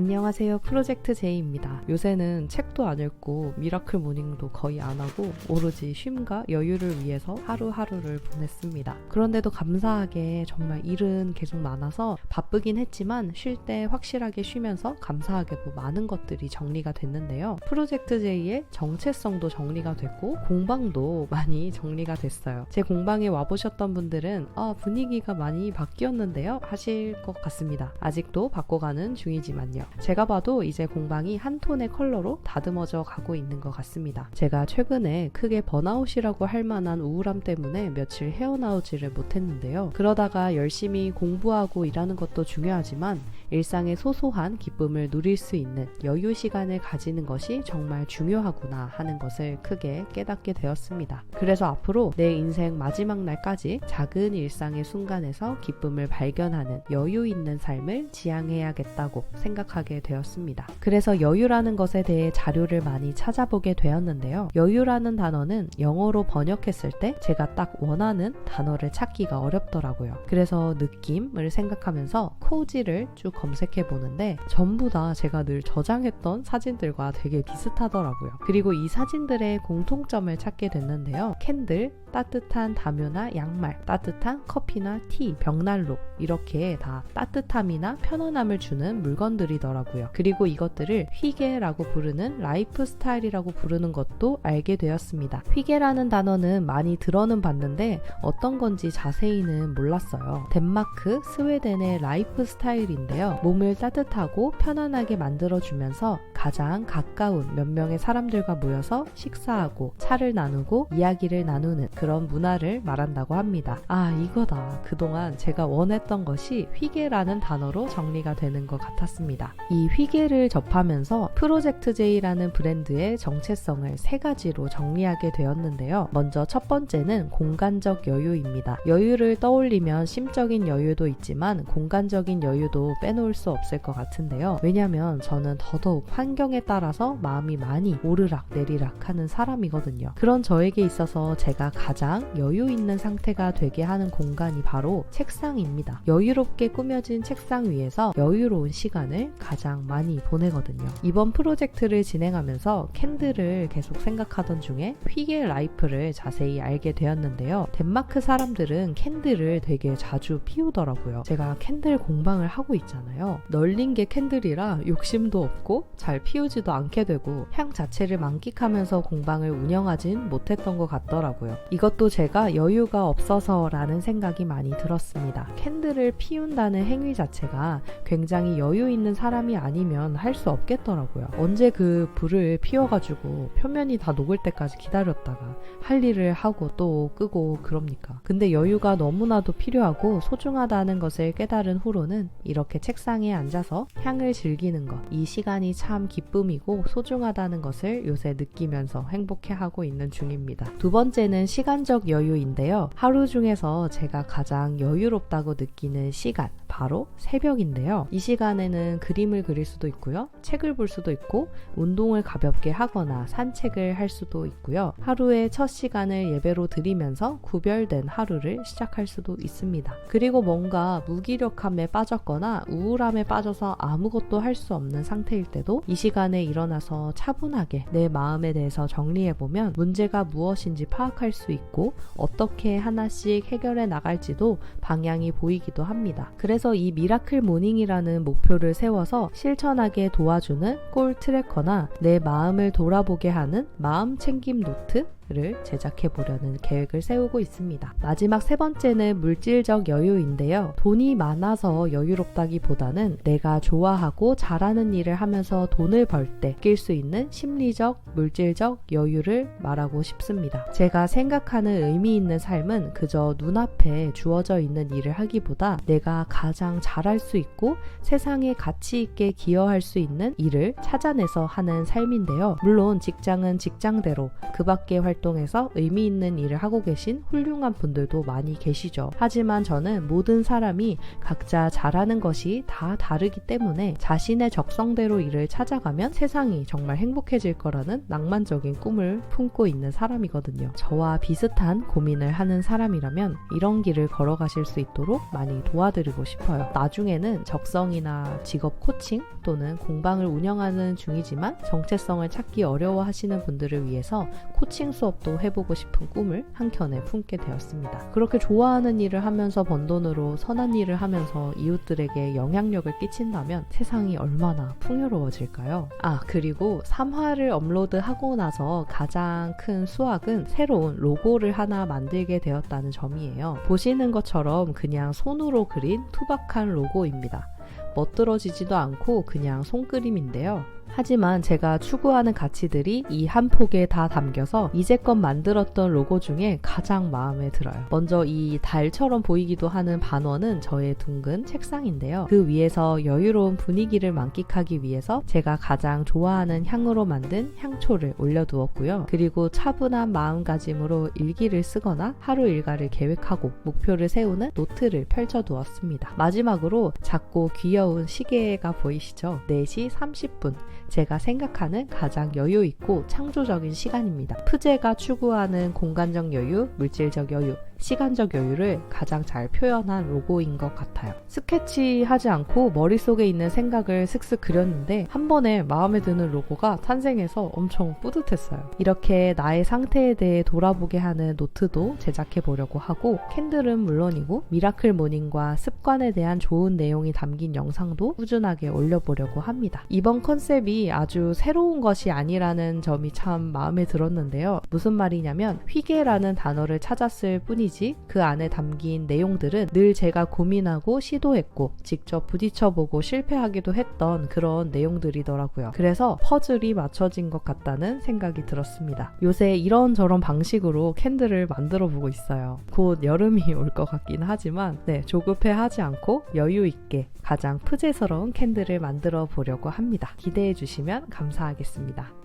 안녕하세요. 프로젝트 제이입니다. 요새는 책도 안 읽고 미라클 모닝도 거의 안 하고 오로지 쉼과 여유를 위해서 하루하루를 보냈습니다. 그런데도 감사하게 정말 일은 계속 많아서 바쁘긴 했지만 쉴 때 확실하게 쉬면서 감사하게도 많은 것들이 정리가 됐는데요. 프로젝트 제이의 정체성도 정리가 됐고 공방도 많이 정리가 됐어요. 제 공방에 와보셨던 분들은 아, 분위기가 많이 바뀌었는데요. 하실 것 같습니다. 아직도 바꿔가는 중이지만요. 제가 봐도 이제 공방이 한 톤의 컬러로 다듬어져 가고 있는 것 같습니다. 제가 최근에 크게 번아웃이라고 할 만한 우울함 때문에 며칠 헤어나오지를 못했는데요. 그러다가 열심히 공부하고 일하는 것도 중요하지만 일상의 소소한 기쁨을 누릴 수 있는 여유 시간을 가지는 것이 정말 중요하구나 하는 것을 크게 깨닫게 되었습니다. 그래서 앞으로 내 인생 마지막 날까지 작은 일상의 순간에서 기쁨을 발견하는 여유 있는 삶을 지향해야겠다고 생각하 게 되었습니다. 그래서 여유라는 것에 대해 자료를 많이 찾아보게 되었는데요. 여유라는 단어는 영어로 번역했을 때 제가 딱 원하는 단어를 찾기가 어렵더라고요. 그래서 느낌을 생각하면서 코지를 쭉 검색해 보는데 전부 다 제가 늘 저장했던 사진들과 되게 비슷하더라고요. 그리고 이 사진들의 공통점을 찾게 됐는데요. 캔들, 따뜻한 담요나 양말, 따뜻한 커피나 티, 벽난로 이렇게 다 따뜻함이나 편안함을 주는 물건들이 더라고요. 그리고 이것들을 휘게라고 부르는 라이프 스타일이라고 부르는 것도 알게 되었습니다. 휘게라는 단어는 많이 들어는 봤는데 어떤 건지 자세히는 몰랐어요. 덴마크, 스웨덴의 라이프 스타일인데요. 몸을 따뜻하고 편안하게 만들어주면서 가장 가까운 몇 명의 사람들과 모여서 식사하고 차를 나누고 이야기를 나누는 그런 문화를 말한다고 합니다. 아, 이거다. 그동안 제가 원했던 것이 휘게라는 단어로 정리가 되는 것 같았습니다. 이 휘게를 접하면서 프로젝트 J라는 브랜드의 정체성을 세 가지로 정리하게 되었는데요. 먼저 첫 번째는 공간적 여유입니다. 여유를 떠올리면 심적인 여유도 있지만 공간적인 여유도 빼놓을 수 없을 것 같은데요. 왜냐면 저는 더더욱 환 경에 따라서 마음이 많이 오르락 내리락 하는 사람이거든요. 그런 저에게 있어서 제가 가장 여유 있는 상태가 되게 하는 공간이 바로 책상입니다. 여유롭게 꾸며진 책상 위에서 여유로운 시간을 가장 많이 보내거든요. 이번 프로젝트를 진행하면서 캔들을 계속 생각하던 중에 휘게 라이프를 자세히 알게 되었는데요. 덴마크 사람들은 캔들을 되게 자주 피우더라고요. 제가 캔들 공방을 하고 있잖아요. 널린 게 캔들이라 욕심도 없고 잘 피우지도 않게 되고 향 자체를 만끽하면서 공방을 운영하진 못했던 것 같더라고요. 이것도 제가 여유가 없어서라는 생각이 많이 들었습니다. 캔들을 피운다는 행위 자체가 굉장히 여유 있는 사람이 아니면 할 수 없겠더라고요. 언제 그 불을 피워가지고 표면이 다 녹을 때까지 기다렸다가 할 일을 하고 또 끄고 그럽니까? 근데 여유가 너무나도 필요하고 소중하다는 것을 깨달은 후로는 이렇게 책상에 앉아서 향을 즐기는 것, 이 시간이 참 기쁨이고 소중하다는 것을 요새 느끼면서 행복해하고 있는 중입니다. 두 번째는 시간적 여유인데요. 하루 중에서 제가 가장 여유롭다고 느끼는 시간, 바로 새벽인데요. 이 시간에는 그림을 그릴 수도 있고요. 책을 볼 수도 있고, 운동을 가볍게 하거나 산책을 할 수도 있고요. 하루의 첫 시간을 예배로 드리면서 구별된 하루를 시작할 수도 있습니다. 그리고 뭔가 무기력함에 빠졌거나 우울함에 빠져서 아무것도 할 수 없는 상태일 때도 이 시간에 일어나서 차분하게 내 마음에 대해서 정리해보면 문제가 무엇인지 파악할 수 있고 어떻게 하나씩 해결해 나갈지도 방향이 보이기도 합니다. 그래서 이 미라클 모닝이라는 목표를 세워서 실천하게 도와주는 꼴 트래커나 내 마음을 돌아보게 하는 마음 챙김 노트 를 제작해 보려는 계획을 세우고 있습니다. 마지막 세 번째는 물질적 여유인데요. 돈이 많아서 여유롭다기보다는 내가 좋아하고 잘하는 일을 하면서 돈을 벌 때 느낄 수 있는 심리적, 물질적 여유를 말하고 싶습니다. 제가 생각하는 의미 있는 삶은 그저 눈앞에 주어져 있는 일을 하기보다 내가 가장 잘할 수 있고 세상에 가치 있게 기여할 수 있는 일을 찾아내서 하는 삶인데요. 물론 직장은 직장대로 그 밖의 활동 활동에서 의미 있는 일을 하고 계신 훌륭한 분들도 많이 계시죠. 하지만 저는 모든 사람이 각자 잘하는 것이 다 다르기 때문에 자신의 적성대로 일을 찾아가면 세상이 정말 행복해질 거라는 낭만적인 꿈을 품고 있는 사람이거든요. 저와 비슷한 고민을 하는 사람이라면 이런 길을 걸어가실 수 있도록 많이 도와드리고 싶어요. 나중에는 적성이나 직업 코칭 또는 공방을 운영하는 중이지만 정체성을 찾기 어려워 하시는 분들을 위해서 코칭 수업 도 해보고 싶은 꿈을 한켠에 품게 되었습니다. 그렇게 좋아하는 일을 하면서 번 돈으로 선한 일을 하면서 이웃들에게 영향력을 끼친다면 세상이 얼마나 풍요로워질까요? 아, 그리고 3화를 업로드하고 나서 가장 큰 수확은 새로운 로고를 하나 만들게 되었다는 점이에요. 보시는 것처럼 그냥 손으로 그린 투박한 로고입니다. 멋들어지지도 않고 그냥 손그림인데요. 하지만 제가 추구하는 가치들이 이 한 폭에 다 담겨서 이제껏 만들었던 로고 중에 가장 마음에 들어요. 먼저 이 달처럼 보이기도 하는 반원은 저의 둥근 책상인데요. 그 위에서 여유로운 분위기를 만끽하기 위해서 제가 가장 좋아하는 향으로 만든 향초를 올려두었고요. 그리고 차분한 마음가짐으로 일기를 쓰거나 하루 일과를 계획하고 목표를 세우는 노트를 펼쳐두었습니다. 마지막으로 작고 귀여운 시계가 보이시죠? 4시 30분. 제가 생각하는 가장 여유 있고 창조적인 시간입니다. 프제가 추구하는 공간적 여유, 물질적 여유, 시간적 여유를 가장 잘 표현한 로고인 것 같아요. 스케치하지 않고 머릿속에 있는 생각을 슥슥 그렸는데 한 번에 마음에 드는 로고가 탄생해서 엄청 뿌듯했어요. 이렇게 나의 상태에 대해 돌아보게 하는 노트도 제작해 보려고 하고 캔들은 물론이고 미라클 모닝과 습관에 대한 좋은 내용이 담긴 영상도 꾸준하게 올려보려고 합니다. 이번 컨셉이 아주 새로운 것이 아니라는 점이 참 마음에 들었는데요. 무슨 말이냐면 휘게라는 단어를 찾았을 뿐이지 그 안에 담긴 내용들은 늘 제가 고민하고 시도했고 직접 부딪혀보고 실패하기도 했던 그런 내용들이더라고요. 그래서 퍼즐이 맞춰진 것 같다는 생각이 들었습니다. 요새 이런저런 방식으로 캔들을 만들어 보고 있어요. 곧 여름이 올 것 같긴 하지만 네, 조급해 하지 않고 여유 있게 가장 푸제스러운 캔들을 만들어 보려고 합니다. 기대해 주시면 감사하겠습니다.